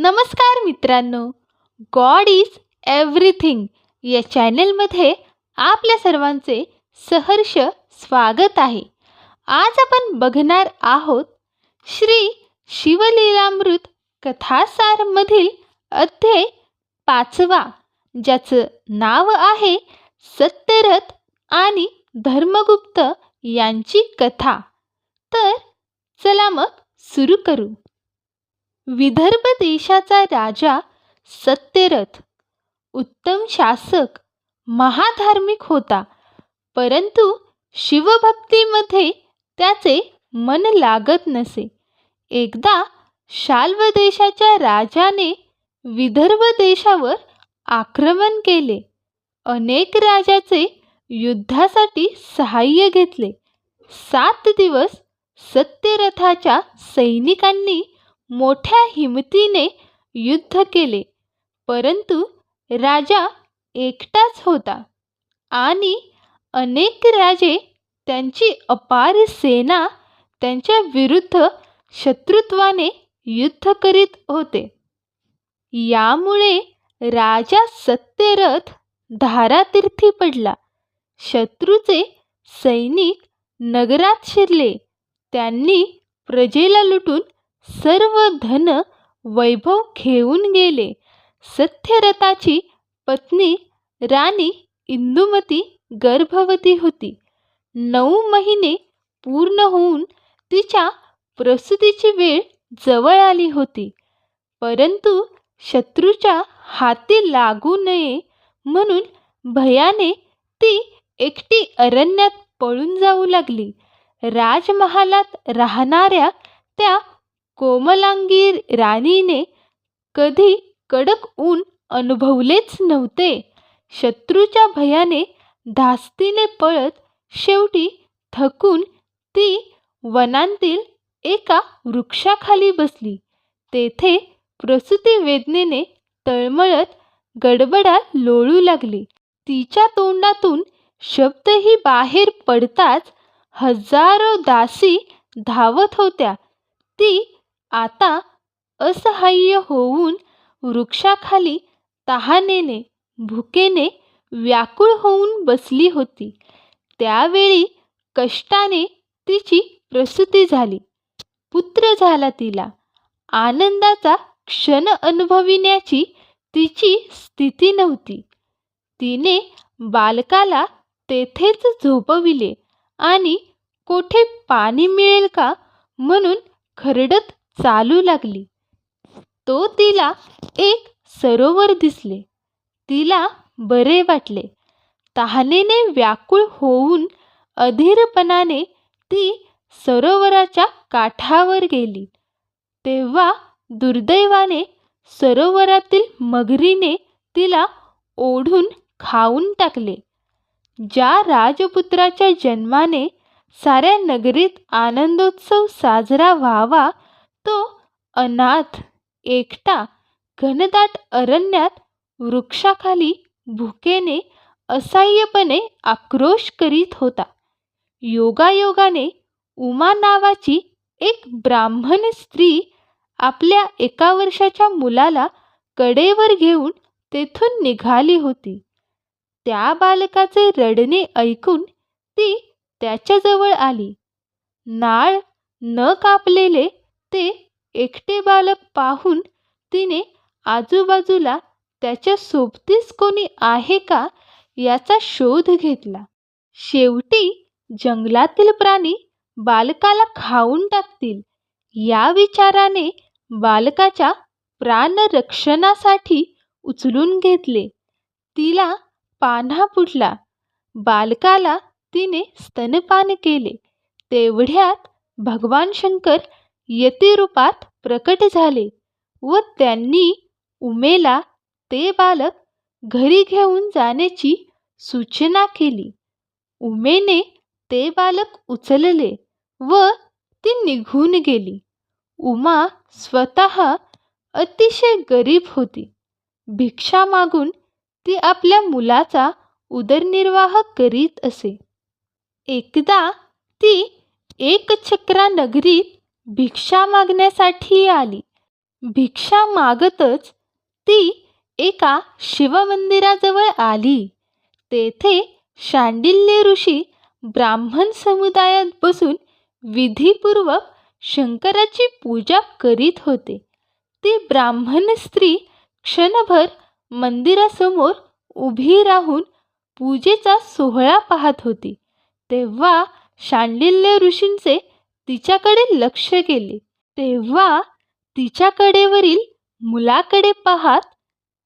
नमस्कार मित्रांनो. God is everything या चॅनलमध्ये आपल्या सर्वांचे सहर्ष स्वागत आहे. आज आपण बघणार आहोत श्री शिवलीलामृत कथासारमधील अध्याय पाचवा ज्याचं नाव आहे सत्यरथ आणि धर्मगुप्त यांची कथा. तर चला मग सुरू करू. विदर्भ देशाचा राजा सत्यरथ. उत्तम शासक महाधार्मिक होता. परंतु शिवभक्तीमध्ये त्याचे मन लागत नसे. एकदा शाल्व देशाच्या राजाने विदर्भ देशावर आक्रमण केले. अनेक राजाचे युद्धासाठी सहाय्य घेतले. सात दिवस सत्यरथाच्या सैनिकांनी मोठ्या हिमतीने युद्ध केले. परंतु राजा एकटाच होता आणि अनेक राजे त्यांची अपार सेना त्यांच्या विरुद्ध शत्रुत्वाने युद्ध करीत होते. यामुळे राजा सत्यरथ धारातीर्थी पडला. शत्रूचे सैनिक नगरात शिरले. त्यांनी प्रजेला लुटून सर्व धन वैभव घेऊन गेले. सत्यरथाची पत्नी राणी इंदुमती गर्भवती होती. नऊ महिने पूर्ण होऊन तिच्या प्रसूतीची वेळ जवळ आली होती. परंतु शत्रूच्या हाती लागू नये म्हणून भयाने ती एकटी अरण्यात पळून जाऊ लागली. राजमहालात राहणाऱ्या त्या कोमलांगी राणीने कधी कडक ऊन अनुभवलेच नव्हते. शत्रूच्या भयाने धास्तीने पळत शेवटी थकून ती वनांतील एका वृक्षाखाली बसली. तेथे प्रसूती वेदनेने तळमळत गडबडा लोळू लागली. तिच्या तोंडातून शब्दही बाहेर पडताच हजारो दासी धावत होत्या. ती आता असहाय्य होऊन वृक्षाखाली तहानेने भुकेने व्याकुळ होऊन बसली होती. त्यावेळी कष्टाने तिची प्रसूती झाली. पुत्र झाला तिला. आनंदाचा क्षण अनुभविण्याची तिची स्थिती नव्हती. तिने बालकाला तेथेच झोपविले आणि कोठे पाणी मिळेल का? म्हणून खरडत चालू लागली. तो तिला एक सरोवर दिसले. तिला बरे वाटले. तहानेने व्याकुळ होऊन अधीरपणाने ती सरोवराच्या काठावर गेली. तेव्हा दुर्दैवाने सरोवरातील मगरीने तिला ओढून खाऊन टाकले. ज्या राजपुत्राच्या जन्माने साऱ्या नगरीत आनंदोत्सव साजरा व्हावा तो अनाथ एकटा घनदाट अरण्यात वृक्षाखाली भुकेने असह्यपणे आक्रोश करीत होता. योगायोगाने उमा नावाची एक ब्राह्मण स्त्री आपल्या एका वर्षाच्या मुलाला कडेवर घेऊन तेथून निघाली होती. त्या बालकाचे रडणे ऐकून ती त्याच्याजवळ आली. नाळ न कापलेले ते एकटे बालक पाहून तिने आजूबाजूला त्याच्या सोबतीस कोणी आहे का याचा शोध घेतला. शेवटी जंगलातील प्राणी बालकाला खाऊन टाकतील. या विचाराने बालकाच्या प्राणरक्षणासाठी उचलून घेतले. तिला पान्हा फुटला. बालकाला तिने स्तनपान केले. तेवढ्यात भगवान शंकर यतिरूपात प्रकट झाले व त्यांनी उमेला ते बालक घरी घेऊन जाण्याची सूचना केली. उमेने ते बालक उचलले व ती निघून गेली. उमा स्वतः अतिशय गरीब होती. भिक्षा मागून ती आपल्या मुलाचा उदरनिर्वाह करीत असे. एकदा ती एकचक्रा नगरीत भिक्षा मागण्यासाठी आली. भिक्षा मागतच ती एका शिवमंदिराजवळ आली. तेथे शांडिल्य ऋषी ब्राह्मण समुदायात बसून विधीपूर्वक शंकराची पूजा करीत होते. ती ब्राह्मण स्त्री क्षणभर मंदिरासमोर उभी राहून पूजेचा सोहळा पाहत होती. तेव्हा शांडिल्य ऋषींचे तिच्याकडे लक्ष गेले तेव्हा तिच्याकडेवरील मुलाकडे पाहात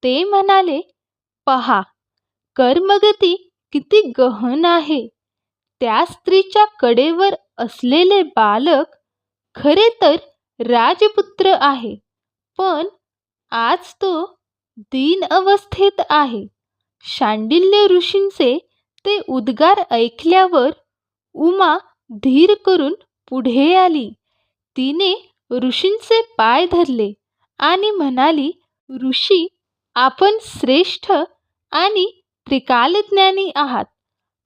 ते म्हणाले पहा कर्मगती किती गहन आहे. त्या स्त्रीच्या कडेवर असलेले बालक खरे तर राजपुत्र आहे पण आज तो दीन अवस्थेत आहे. शांडिल्य ऋषींचे ते उद्गार ऐकल्यावर उमा धीर करून पुढे आली. तिने ऋषींचे पाय धरले आणि म्हणाली ऋषी आपण श्रेष्ठ आणि त्रिकालज्ञानी आहात.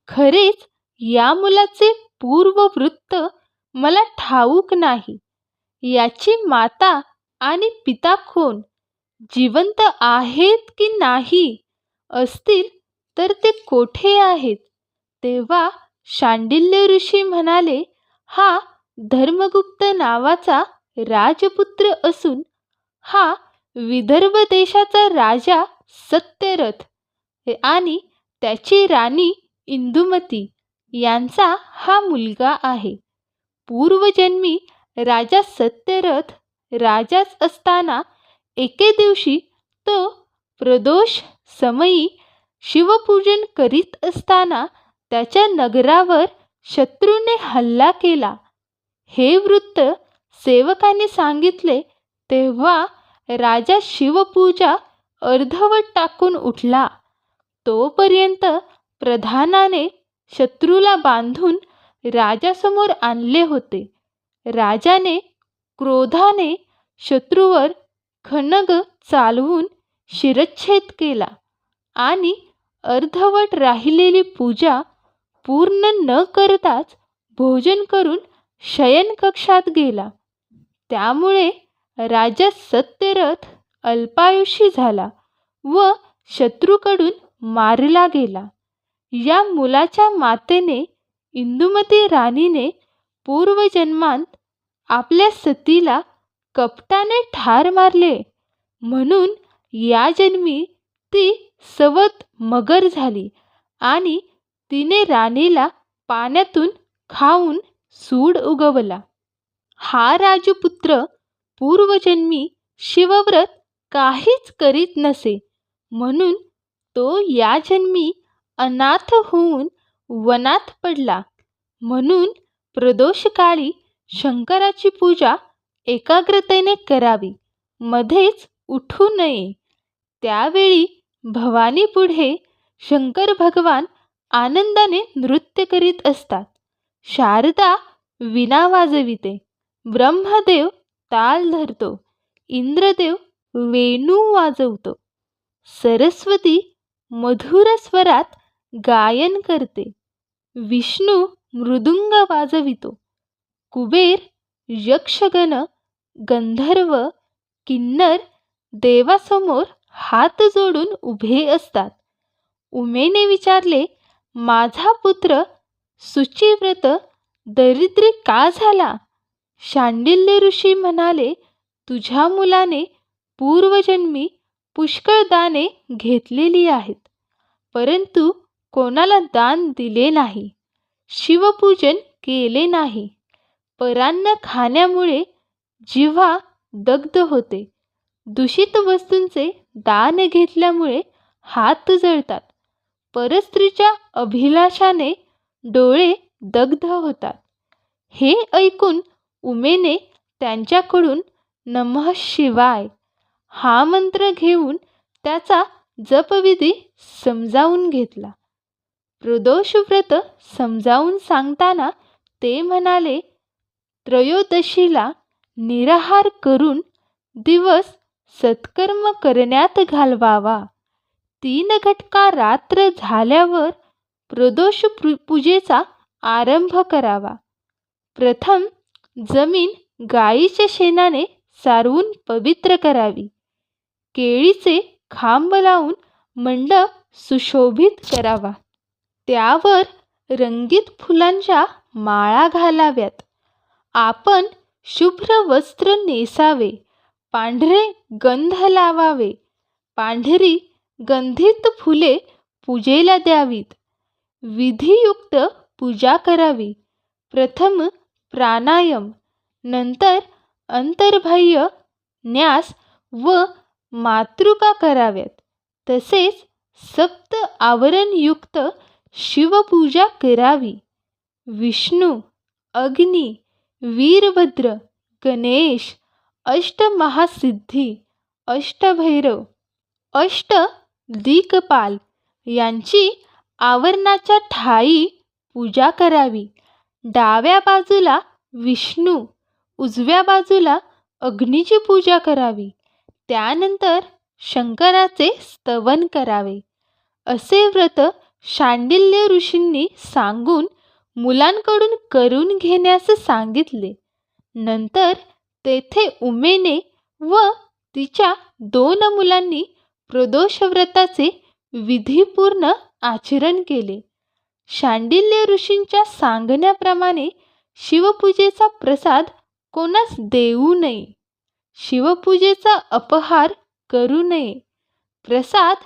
खरेच या मुलाचे पूर्ववृत्त मला ठाऊक नाही. याची माता आणि पिता कोण? जिवंत आहेत की नाही? असतील तर ते कोठे आहेत? तेव्हा शांडिल्य ऋषी म्हणाले हा धर्मगुप्त नावाचा राजपुत्र असून हा विदर्भ देशाचा राजा सत्यरथ आणि त्याची राणी इंदुमती यांचा हा मुलगा आहे. पूर्वजन्मी राजा सत्यरथ राजाच असताना एके दिवशी तो प्रदोष समयी शिवपूजन करीत असताना त्याच्या नगरावर शत्रूने हल्ला केला. हे वृत्त सेवकाने सांगितले तेव्हा राजा शिवपूजा अर्धवट टाकून उठला. तोपर्यंत प्रधानाने शत्रूला बांधून राजासमोर आणले होते. राजाने क्रोधाने शत्रूवर खनग चालवून शिरच्छेद केला आणि अर्धवट राहिलेली पूजा पूर्ण न करताच भोजन करून शयनकक्षात गेला. त्यामुळे राजा सत्यरथ अल्पायुषी झाला व शत्रूकडून मारला गेला. या मुलाच्या मातेने इंदुमती राणीने पूर्वजन्मांत आपल्या सतीला कपटाने ठार मारले. म्हणून या जन्मी ती सवत मगर झाली आणि तिने राणीला पाण्यातून खाऊन सूड उगवला. हा राजपुत्र पूर्वजन्मी शिवव्रत काहीच करीत नसे म्हणून तो या जन्मी अनाथ होऊन वनात पडला. म्हणून प्रदोषकाळी शंकराची पूजा एकाग्रतेने करावी मध्येच उठू नये. त्यावेळी भवानी पुढे शंकर भगवान आनंदाने नृत्य करीत असतात. शारदा विना वाजविते. ब्रह्मदेव ताल धरतो. इंद्रदेव वेणू वाजवतो. सरस्वती मधुर स्वरात गायन करते. विष्णू मृदुंग वाजवितो. कुबेर यक्षगण गंधर्व किन्नर देवासमोर हात जोडून उभे असतात. उमेने विचारले माझा पुत्र सुचिव्रत दरिद्री का झाला? शांडिल्य ऋषी म्हणाले तुझ्या मुलाने पूर्वजन्मी पुष्कळ दाने घेतलेली आहेत परंतु कोणाला दान दिले नाही शिवपूजन केले नाही. परान्न खाण्यामुळे जिव्हा दग्ध होते दूषित वस्तूंचे दान घेतल्यामुळे हात जळतात. परस्त्रीच्या अभिलाषाने डोळे दग्ध होतात. हे ऐकून उमेने त्यांच्याकडून नमः शिवाय हा मंत्र घेऊन त्याचा जपविधी समजावून घेतला. प्रदोषव्रत समजावून सांगताना ते म्हणाले त्रयोदशीला निराहार करून दिवस सत्कर्म करण्यात घालवावा. तीन घटका रात्र झाल्यावर प्रदोष पूजेचा आरंभ करावा. प्रथम जमीन गाईच्या शेणाने सारवून पवित्र करावी. केळीचे खांब लावून मंडप सुशोभित करावा. त्यावर रंगीत फुलांच्या माळा घालाव्यात. आपण शुभ्र वस्त्र नेसावे. पांढरे गंध लावावे. पांढरी गंधित फुले पूजेला द्यावीत. विधियुक्त पूजा करावी. प्रथम प्राणायाम नंतर अंतर्बाह्य न्यास व मातृका कराव्यात. तसेच सप्त आवरणयुक्त शिवपूजा करावी. विष्णू अग्नी वीरभद्र गणेश अष्टमहासिद्धी अष्टभैरव अष्ट दिक्पाल यांची आवरणाच्या ठाई पूजा करावी. डाव्या बाजूला विष्णू उजव्या बाजूला अग्नीची पूजा करावी. त्यानंतर शंकराचे स्तवन करावे. असे व्रत शांडिल्य ऋषींनी सांगून मुलांकडून करून घेण्यास सांगितले. नंतर तेथे उमेने व तिच्या दोन मुलांनी प्रदोषव्रताचे विधीपूर्ण आचरण केले. शांडिल्य ऋषींच्या सांगण्याप्रमाणे शिवपूजेचा प्रसाद कोणास देऊ नये. शिवपूजेचा अपहार करू नये. प्रसाद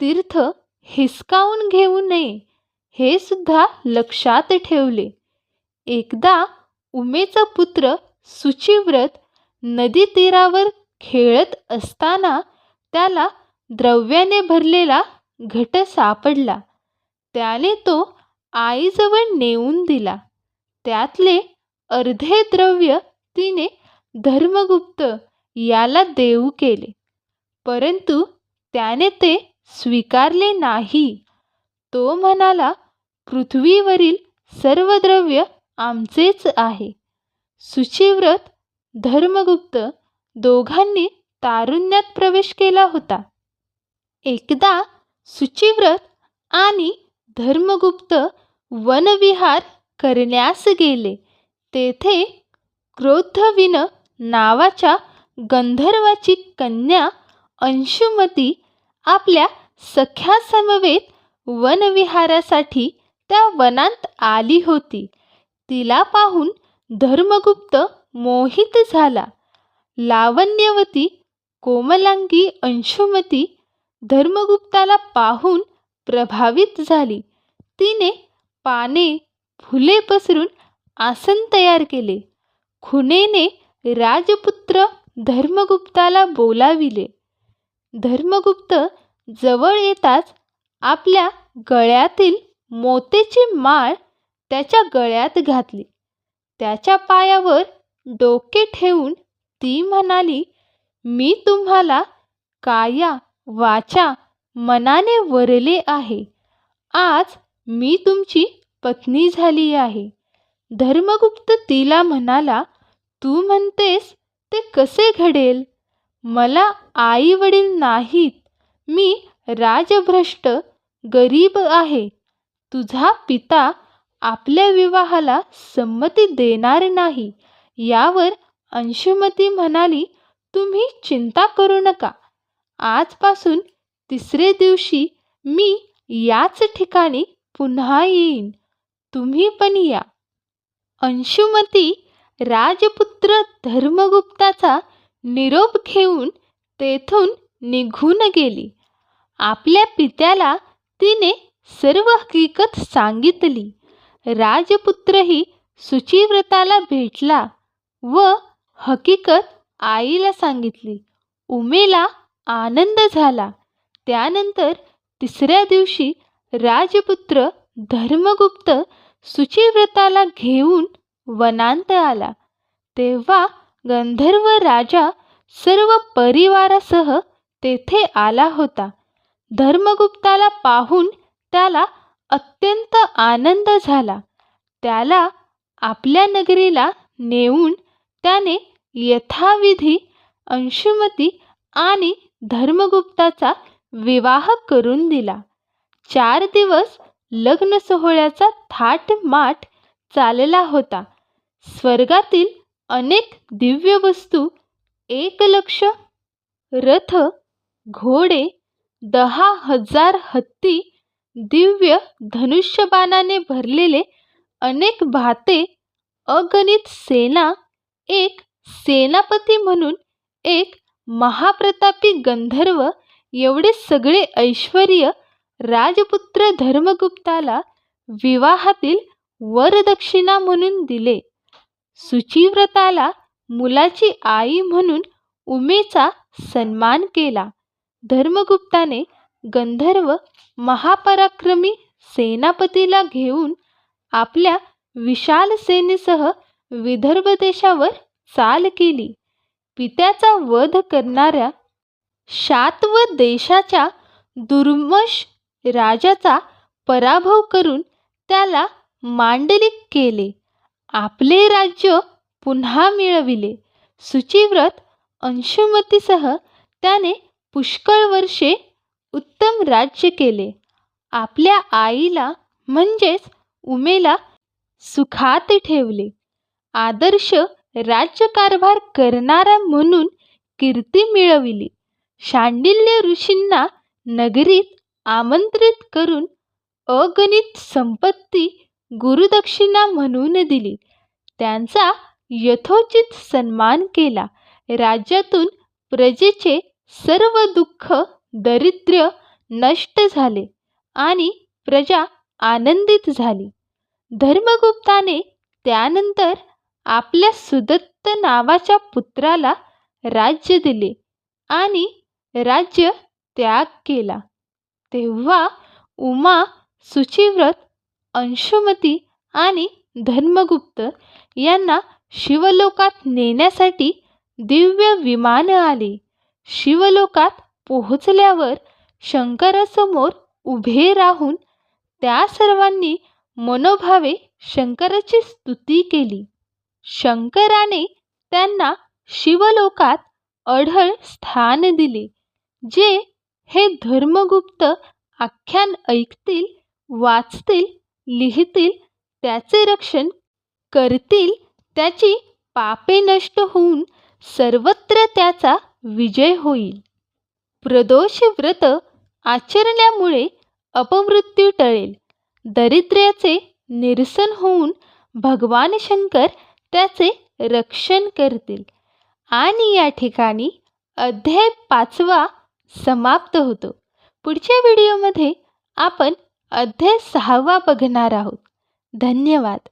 तीर्थ हिसकावून घेऊ नये हे सुद्धा लक्षात ठेवले. एकदा उमेचा पुत्र सुचिव्रत नदी तीरावर खेळत असताना त्याला द्रव्याने भरलेला घट सापडला. त्याने तो आईजवळ नेऊन दिला. त्यातले अर्धे द्रव्य तिने धर्मगुप्त याला देऊ केले. परंतु त्याने ते स्वीकारले नाही. तो म्हणाला पृथ्वीवरील सर्व द्रव्य आमचेच आहे. सुचिव्रत धर्मगुप्त दोघांनी तारुण्यात प्रवेश केला होता. एकदा सुचिव्रत आणि धर्मगुप्त वनविहार करण्यास गेले. तेथे क्रोधविन नावाच्या गंधर्वाची कन्या अंशुमती आपल्या सख्यासमवेत वनविहारासाठी त्या वनांत आली होती. तिला पाहून धर्मगुप्त मोहित झाला. लावण्यवती कोमलांगी अंशुमती धर्मगुप्ताला पाहून प्रभावित झाली. तिने पाने फुले पसरून आसन तयार केले. खुनेने राजपुत्र धर्मगुप्ताला बोलाविले. धर्मगुप्त जवळ येताच आपल्या गळ्यातील मोतेची माळ त्याच्या गळ्यात घातली. त्याच्या पायावर डोके ठेवून ती म्हणाली मी तुम्हाला काया वाचा मनाने वरले आहे. आज मी तुमची पत्नी झाली आहे. धर्मगुप्त तिला म्हणाला तू म्हणतेस ते कसे घडेल? मला आई वडील नाहीत. मी राजभ्रष्ट गरीब आहे. तुझा पिता आपल्या विवाहाला संमती देणार नाही. यावर अंशुमती म्हणाली तुम्ही चिंता करू नका. आजपासून तिसरे दिवशी मी याच ठिकाणी पुन्हा येईन. तुम्ही पण या. अंशुमती राजपुत्र धर्मगुप्ताचा निरोप घेऊन तेथून निघून गेली. आपल्या पित्याला तिने सर्व हकीकत सांगितली. राजपुत्रही सुचिव्रताला भेटला व हकीकत आईला सांगितली. उमेला आनंद झाला. त्यानंतर तिसऱ्या दिवशी राजपुत्र धर्मगुप्त सुचिव्रताला घेऊन वनांत आला. तेव्हा गंधर्व राजा सर्व परिवारासह तेथे आला होता. धर्मगुप्ताला पाहून त्याला अत्यंत आनंद झाला. त्याला आपल्या नगरीला नेऊन त्याने यथाविधी अंशुमती आणि धर्मगुप्ताचा विवाह करून दिला. चार दिवस लग्न सोहळ्याचा थाटमाट चालला होता. स्वर्गातील अनेक दिव्य वस्तू एक लक्ष रथ घोडे दहा हजार हत्ती दिव्य धनुष्यबाणाने भरलेले अनेक भाते अगणित सेना एक सेनापती म्हणून एक महाप्रतापी गंधर्व एवढे सगळे ऐश्वर राजपुत्र धर्मगुप्ताला विवाहातील वरदक्षिणा म्हणून दिले. सुचिव्रताला मुलाची आई म्हणून उमेचा सन्मान केला. धर्मगुप्ताने गंधर्व महापराक्रमी सेनापतीला घेऊन आपल्या विशाल सेनेसह विदर्भ देशावर चाल केली. पित्याचा वध करणाऱ्या शातव देशाच्या दुर्मश राजाचा पराभव करून त्याला मांडलिक केले. आपले राज्य पुन्हा मिळविले. सुचिव्रत अंशुमतीसह त्याने पुष्कळ वर्षे उत्तम राज्य केले. आपल्या आईला म्हणजेच उमेला सुखात ठेवले. आदर्श राज्यकारभार करणारा म्हणून कीर्ती मिळविली. शांडिल्य ऋषींना नगरीत आमंत्रित करून अगणित संपत्ती गुरुदक्षिणा म्हणून दिली. त्यांचा यथोचित सन्मान केला. राज्यातून प्रजेचे सर्व दुःख दरिद्र्य नष्ट झाले आणि प्रजा आनंदित झाली. धर्मगुप्ताने त्यानंतर आपल्या सुदत्त नावाच्या पुत्राला राज्य दिले आणि राज्य त्याग केला. तेव्हा उमा सुचिव्रत अंशुमती आणि धर्मगुप्त यांना शिवलोकात नेण्यासाठी दिव्य विमान आले. शिवलोकात पोहोचल्यावर शंकरासमोर उभे राहून त्या सर्वांनी मनोभावे शंकराची स्तुती केली. शंकराने त्यांना शिवलोकात अढळ स्थान दिले जे हे धर्मगुप्त आख्यान ऐकतील वाचतील लिहितील त्याचे रक्षण करतील त्याची पापे नष्ट होऊन सर्वत्र त्याचा विजय होईल. प्रदोष व्रत आचरल्यामुळे अपमृत्यू टळेल. दरिद्र्याचे निरसन होऊन भगवान शंकर त्याचे रक्षण करतील. आणि या ठिकाणी अध्याय पाचवा समाप्त होतो. पुढच्या व्हिडिओमध्ये आपण अध्याय सहावा बघणार आहोत. धन्यवाद.